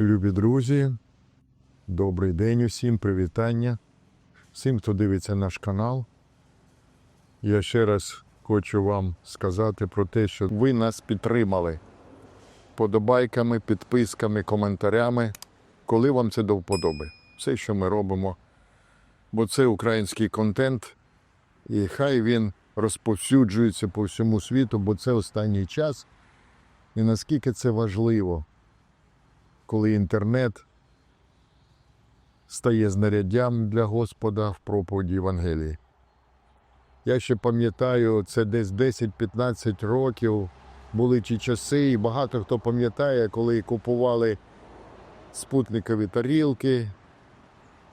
Любі друзі, добрий день усім, привітання. Всім, хто дивиться наш канал. Я ще раз хочу вам сказати про те, що ви нас підтримали подобайками, підписками, коментарями, коли вам це до вподоби. Все, що ми робимо. Бо це український контент, і хай він розповсюджується по всьому світу, бо це останній час. І наскільки це важливо коли інтернет стає знаряддям для Господа в проповіді Євангелії. Я ще пам'ятаю, це десь 10-15 років були ті часи, і багато хто пам'ятає, коли купували спутникові тарілки,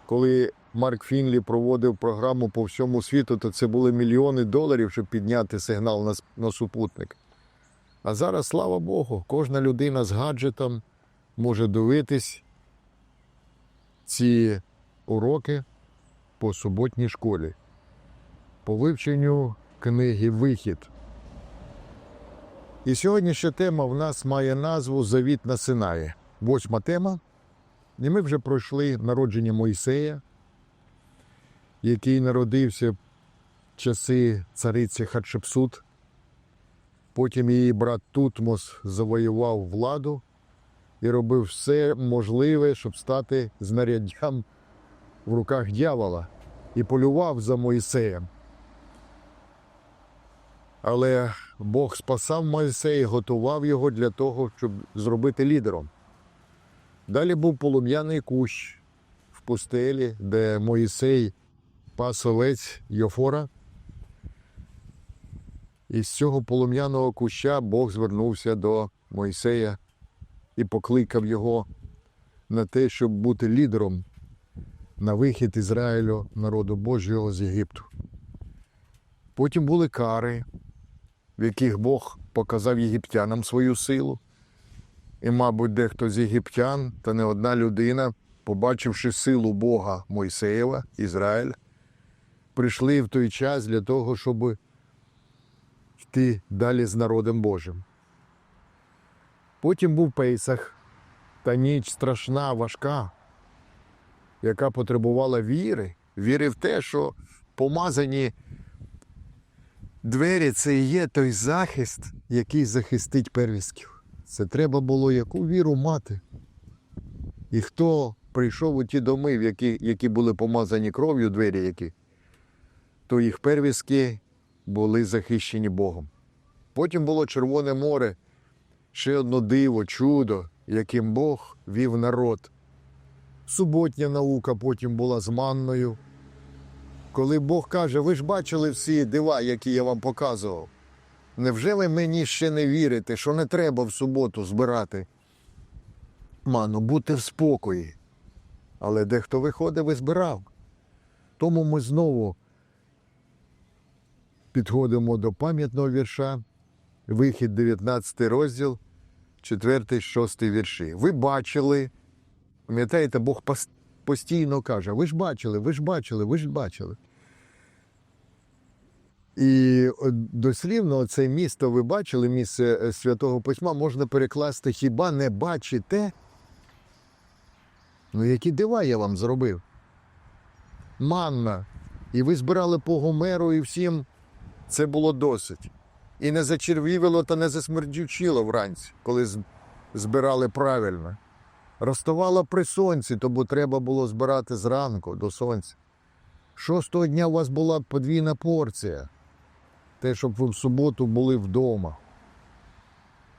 коли Марк Фінлі проводив програму по всьому світу, то це були мільйони доларів, щоб підняти сигнал на, супутник. А зараз, слава Богу, кожна людина з гаджетом може дивитись ці уроки по суботній школі, по вивченню книги Вихід. І сьогоднішня тема в нас має назву Завіт на Синаї. Восьма тема. І ми вже пройшли народження Мойсея, який народився в часи цариці Хатшепсут. Потім її брат Тутмос завоював владу і робив все можливе, щоб стати знаряддям в руках дьявола і полював за Моїсеєм. Але Бог спасав Мойсея, і готував його для того, щоб зробити лідером. Далі був полум'яний кущ в пустелі, де Моїсей пас овець Йофора. І з цього полум'яного куща Бог звернувся до Мойсея і покликав його на те, щоб бути лідером на вихід Ізраїлю, народу Божого з Єгипту. Потім були кари, в яких Бог показав єгиптянам свою силу. І, мабуть, дехто з єгиптян та не одна людина, побачивши силу Бога Мойсеєва, Ізраїля, прийшли в той час для того, щоб йти далі з народом Божим. Потім був Пейсах, та ніч страшна, важка, яка потребувала віри, віри в те, що помазані двері це і є той захист, який захистить первісків. Це треба було яку віру мати. І хто прийшов у ті доми, в які, які були помазані кров'ю, двері які, то їх первіски були захищені Богом. Потім було Червоне море, ще одно диво, чудо, яким Бог вів народ. Суботня наука потім була з манною. Коли Бог каже, ви ж бачили всі дива, які я вам показував. Невже ви мені ще не вірите, що не треба в суботу збирати? Ману, бути в спокої. Але дехто виходив і збирав. Тому ми знову підходимо до пам'ятного вірша, вихід 19 розділ, 4, 6 вірші. Ви бачили, пам'ятаєте, Бог постійно каже: ви ж бачили, ви ж бачили, ви ж бачили. І дослівно це місто ви бачили, місце е, Святого Письма можна перекласти хіба не бачите? Ну, які дива я вам зробив? Манна. І ви збирали по Гомеру, і всім це було досить. І не зачервівило та не засмердючило вранці, коли збирали правильно. Розставало при сонці, тому треба було збирати зранку до сонця. Шостого дня у вас була подвійна порція. Те, щоб ви в суботу були вдома.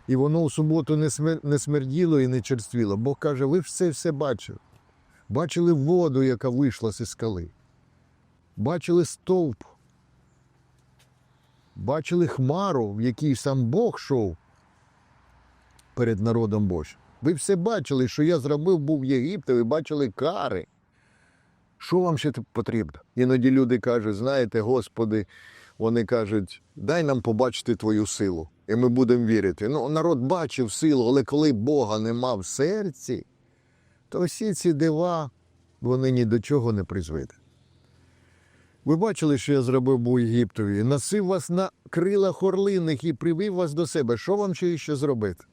І воно в суботу не, смер... не смерділо і не черствіло. Бог каже, ви це все бачили. Бачили воду, яка вийшла зі скали. Бачили стовп. Бачили хмару, в якій сам Бог йшов перед народом Божим. Ви все бачили, що я зробив був Єгипті, ви бачили кари. Що вам ще потрібно? Іноді люди кажуть, знаєте, Господи, вони кажуть, дай нам побачити твою силу, і ми будемо вірити. Ну, народ бачив силу, але коли Бога нема в серці, то всі ці дива, вони ні до чого не призведуть. Ви бачили, що я зробив був Єгиптові? Насив вас на крилах орлиних і привів вас до себе. Що вам ще ще зробити?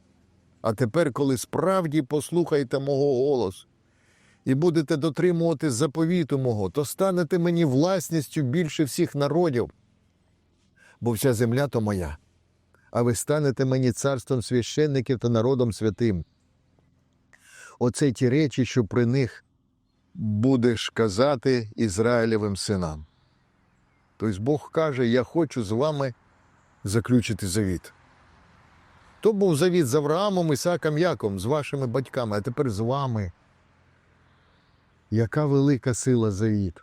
А тепер, коли справді послухаєте мого голосу і будете дотримувати заповіту мого, то станете мені власністю більше всіх народів, бо вся земля то моя, а ви станете мені царством священників та народом святим. Оце ті речі, що при них будеш казати Ізраїлевим синам. Тобто Бог каже: Я хочу з вами заключити завіт. То був завіт з Авраамом, Ісаком, Яком, з вашими батьками, а тепер з вами. Яка велика сила завіт.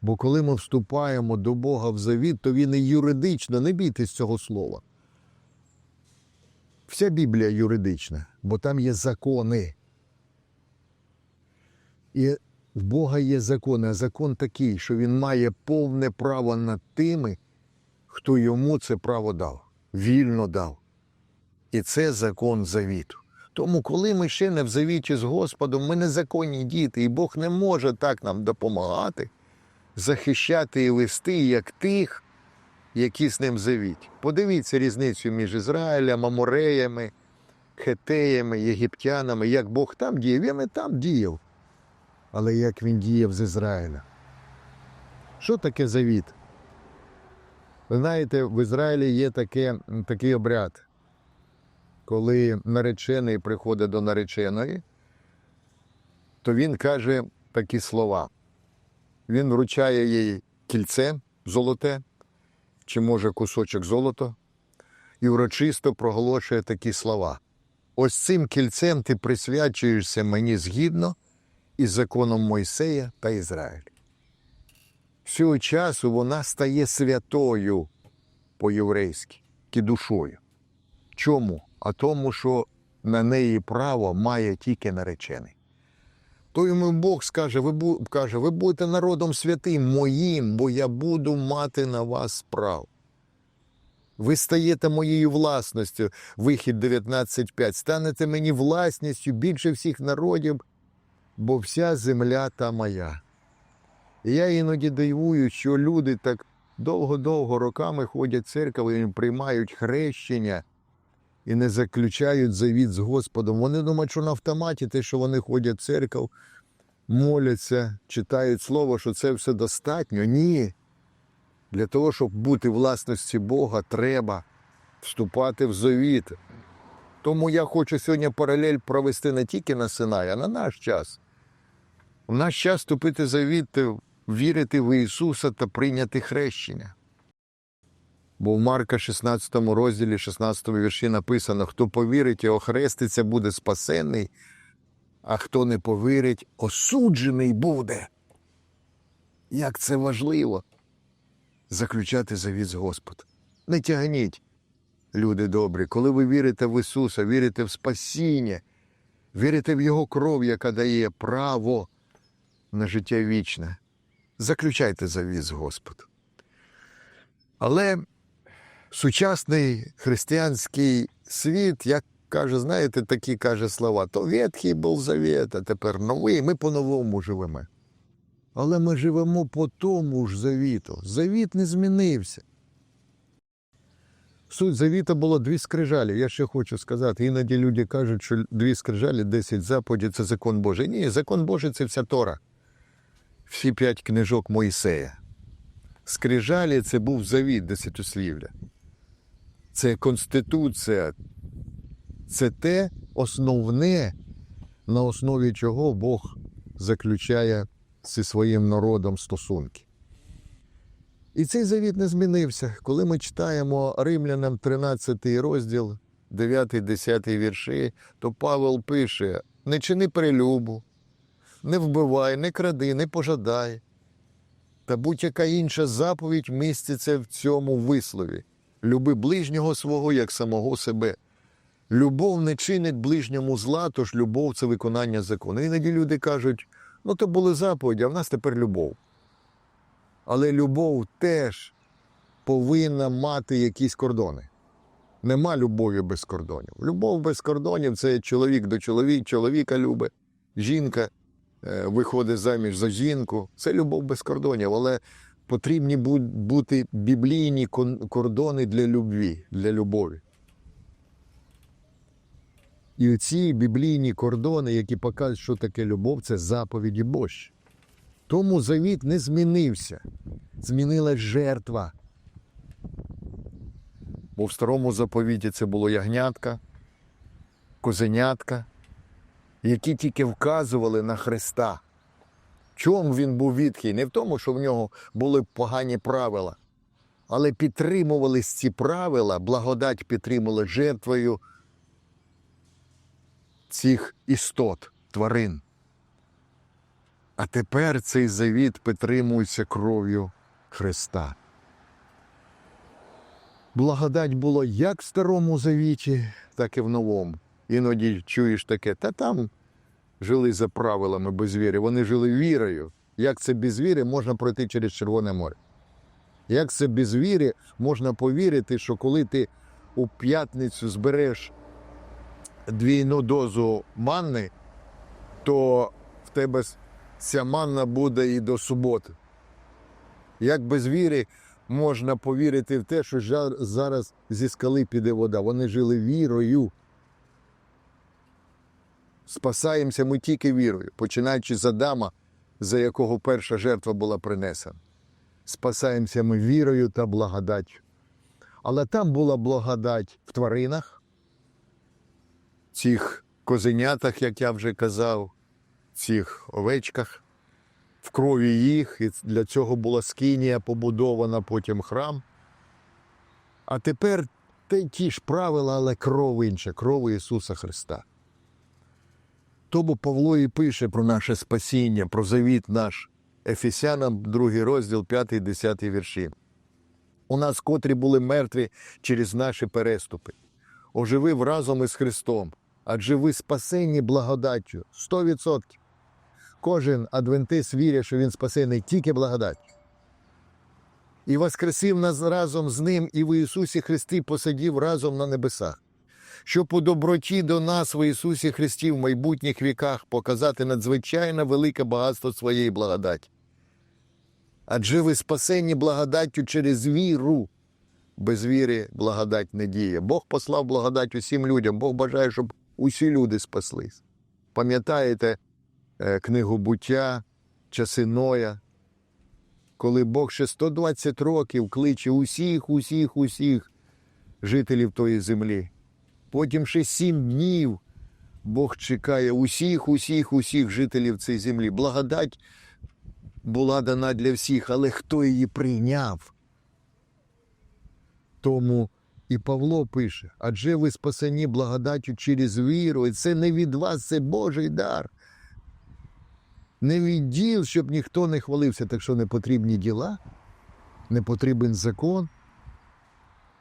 Бо коли ми вступаємо до Бога в завіт, то він і юридично, не бійтесь цього слова. Вся Біблія юридична, бо там є закони. І в Бога є закони, а закон такий, що він має повне право над тими, хто йому це право дав, вільно дав. І це закон завіту. Тому, коли ми ще не в завіті з Господом, ми незаконні діти, і Бог не може так нам допомагати, захищати і вести, як тих, які з ним завіті. Подивіться різницю між Ізраїлем, Амореями, Хетеями, єгиптянами, як Бог там діяв, він і там діяв. Але як він діяв з Ізраїля? Що таке завіт? Ви знаєте, в Ізраїлі є таке, такий обряд, коли наречений приходить до нареченої, то він каже такі слова. Він вручає їй кільце золоте, чи може кусочок золота, і урочисто проголошує такі слова. Ось цим кільцем ти присвячуєшся мені згідно із законом Мойсея та Ізраїля. З цього часу вона стає святою по-єврейськи, кідушою. Чому? А тому, що на неї право має тільки наречений. То йому Бог скаже, ви, каже, ви будете народом святим моїм, бо я буду мати на вас справу. Ви стаєте моєю власністю, вихід 19.5, станете мені власністю більше всіх народів, бо вся земля та моя. І я іноді дивую, що люди так довго-довго роками ходять і приймають хрещення і не заключають завіт з Господом. Вони думають, що на автоматі те, що вони ходять в церкву, моляться, читають слово, що це все достатньо. Ні. Для того, щоб бути власності Бога, треба вступати в завіт. Тому я хочу сьогодні паралель провести не тільки на Синай, а на наш час. В наш час вступити в завіт, вірити в Ісуса та прийняти хрещення. Бо в Марка 16 розділі, 16 вірші написано: хто повірить і охреститься, буде спасенний, а хто не повірить, осуджений буде. Як це важливо заключати завіт з Господом. Не тягніть, люди добрі, коли ви вірите в Ісуса, вірите в спасіння, вірите в Його кров, яка дає право на життя вічне. Заключайте завіт з Господом. Але сучасний християнський світ, як каже, знаєте, такі каже слова, то ветхий був завіт, а тепер новий, ми по-новому живемо. Але ми живемо по тому ж завіту. Завіт не змінився. Суть завіта було дві скрижалі. Я ще хочу сказати, іноді люди кажуть, що дві скрижалі, 10 заповідей – це закон Божий. Ні, закон Божий це вся Тора. Всі п'ять книжок Моїсея. Скрижалі це був завіт десятислівля. Це конституція. Це те основне, на основі чого Бог заключає зі своїм народом стосунки. І цей завіт не змінився. Коли ми читаємо Римлянам 13 розділ, 9-10 вірші, то Павел пише: не чини перелюбу, не вбивай, не кради, не пожадай. Та будь-яка інша заповідь міститься в цьому вислові. Люби ближнього свого як самого себе. Любов не чинить ближньому зла, тож любов це виконання закону. Іноді люди кажуть, ну то були заповіді, а в нас тепер любов. Але любов теж повинна мати якісь кордони. Нема любові без кордонів. Любов без кордонів це чоловік до чоловіка, чоловіка любить, жінка виходить заміж за жінку. Це любов без кордонів, але потрібні бути біблійні кордони для любві, для любові. І ці біблійні кордони, які показують, що таке любов, це заповіді Божі. Тому завіт не змінився. Змінилась жертва. Бо в старому заповіті це було ягнятка, козенятка, які тільки вказували на Христа. Чому він був відхий? Не в тому, що в нього були погані правила, але підтримувались ці правила, благодать підтримувала жертвою цих істот, тварин. А тепер цей завіт підтримується кров'ю Христа. Благодать було як в старому завіті, так і в новому. Іноді чуєш таке, та там жили за правилами без віри. Вони жили вірою. Як це без віри можна пройти через Червоне море? Як це без віри можна повірити, що коли ти у п'ятницю збереш двійну дозу манни, то в тебе ця манна буде і до суботи. Як без віри можна повірити в те, що зараз зі скали піде вода? Вони жили вірою. Спасаємося ми тільки вірою, починаючи з Адама, за якого перша жертва була принесена. Спасаємося ми вірою та благодаттю. Але там була благодать в тваринах, цих козенятах, як я вже казав, цих овечках, в крові їх, і для цього була скинія побудована, потім храм. А тепер те ті ж правила, але кров інша, кров Ісуса Христа. Тому Павло і пише про наше спасіння, про завіт наш Ефесянам, другий розділ, 5-10 вірші. У нас, котрі були мертві через наші переступи, оживив разом із Христом, адже ви спасені благодаттю 100%. Кожен адвентист вірить, що він спасений тільки благодаттю. І воскресив нас разом з ним, і в Ісусі Христі посадів разом на небесах, щоб по доброті до нас в Ісусі Христі в майбутніх віках показати надзвичайно велике багатство своєї благодаті. Адже ви спасені благодаттю через віру. Без віри благодать не діє. Бог послав благодать усім людям. Бог бажає, щоб усі люди спаслись. Пам'ятаєте е, книгу буття, часи Ноя, коли Бог ще 120 років кличе усіх, усіх, усіх жителів тої землі. Потім ще сім днів Бог чекає усіх, усіх, усіх жителів цієї землі. Благодать була дана для всіх, але хто її прийняв? Тому і Павло пише: адже ви спасені благодаттю через віру, і це не від вас, це Божий дар. Не від діл, щоб ніхто не хвалився, так що не потрібні діла, не потрібен закон.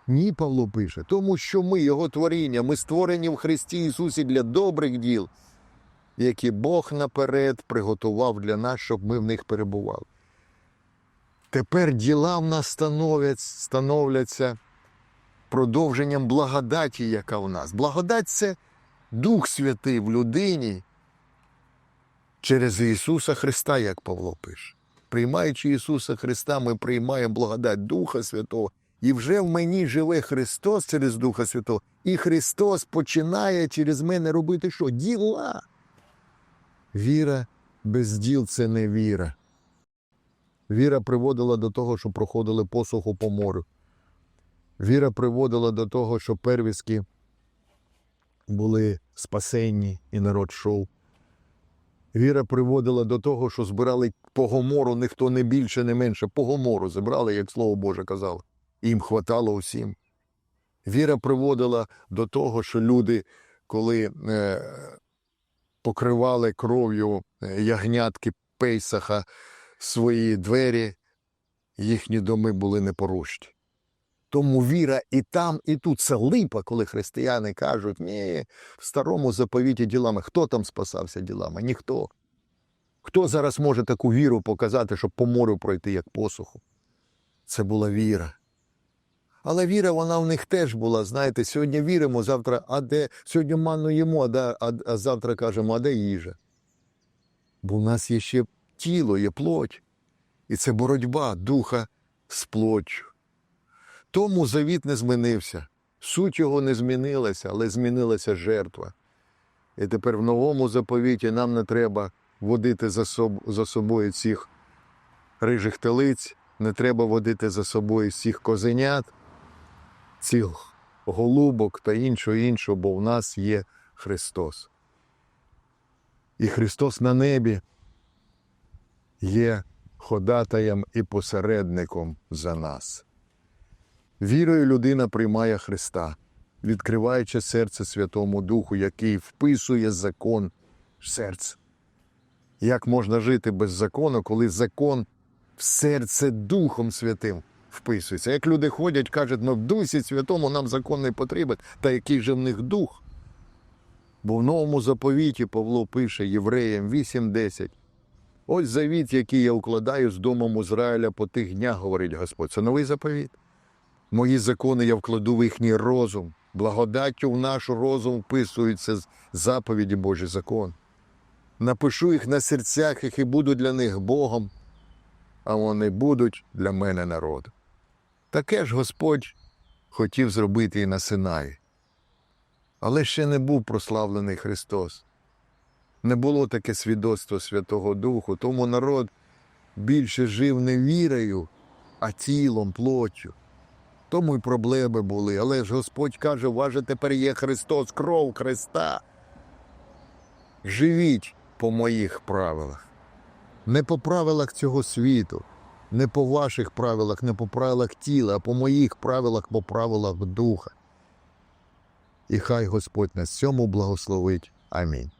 Ні, Павло пише, тому що ми, Його творіння, ми створені в Христі Ісусі для добрих діл, які Бог наперед приготував для нас, щоб ми в них перебували. Тепер діла в нас становлять, становляться продовженням благодаті, яка в нас. Благодать це Дух Святий в людині через Ісуса Христа, як Павло пише. Приймаючи Ісуса Христа, ми приймаємо благодать Духа Святого. І вже в мені живе Христос через Духа Святого. І Христос починає через мене робити що? Діла. Віра без діл це не віра. Віра приводила до того, що проходили посуху по морю. Віра приводила до того, що первіски були спасенні і народ йшов. Віра приводила до того, що збирали по гомору ніхто не більше, не менше. По гомору зібрали, як слово Боже казало. Їм хватало усім. Віра приводила до того, що люди, коли е, покривали кров'ю е, ягнятки Пейсаха свої двері, їхні доми були непорушні. Тому віра і там, і тут це липа, коли християни кажуть, ні, в старому заповіті ділами. Хто там спасався ділами? Ніхто. Хто зараз може таку віру показати, щоб по морю пройти як посуху? Це була віра. Але віра, вона в них теж була. Знаєте, сьогодні віримо, завтра, а де сьогодні манну їмо, а, а, а завтра кажемо, а де їжа? Бо в нас є ще тіло, є плоть. І це боротьба духа з плоттю. Тому завіт не змінився. Суть його не змінилася, але змінилася жертва. І тепер в новому заповіті нам не треба водити за, соб, за собою цих рижих телиць, не треба водити за собою всіх козенят, цих голубок та іншого іншого, бо в нас є Христос. І Христос на небі є ходатаєм і посередником за нас. Вірою людина приймає Христа, відкриваючи серце Святому Духу, який вписує закон в серце. Як можна жити без закону, коли закон в серце Духом Святим вписується? Як люди ходять, кажуть, ну в Дусі Святому нам закон не потрібен, та який же в них дух? Бо в новому заповіті Павло пише Євреям 8.10. Ось завіт, який я укладаю з домом Ізраїля по тих днях, говорить Господь. Це новий заповіт. Мої закони я вкладу в їхній розум. Благодаттю в наш розум вписуються з- заповіді Божий закон. Напишу їх на серцях їх і буду для них Богом, а вони будуть для мене народом. Таке ж Господь хотів зробити і на Синаї. Але ще не був прославлений Христос. Не було таке свідоцтво Святого Духу, тому народ більше жив не вірою, а тілом, плоттю. Тому й проблеми були. Але ж Господь каже, важе тепер є Христос, кров Христа. Живіть по моїх правилах. Не по правилах цього світу, не по ваших правилах, не по правилах тіла, а по моїх правилах, по правилах духа. І хай Господь нас цьому благословить. Амінь.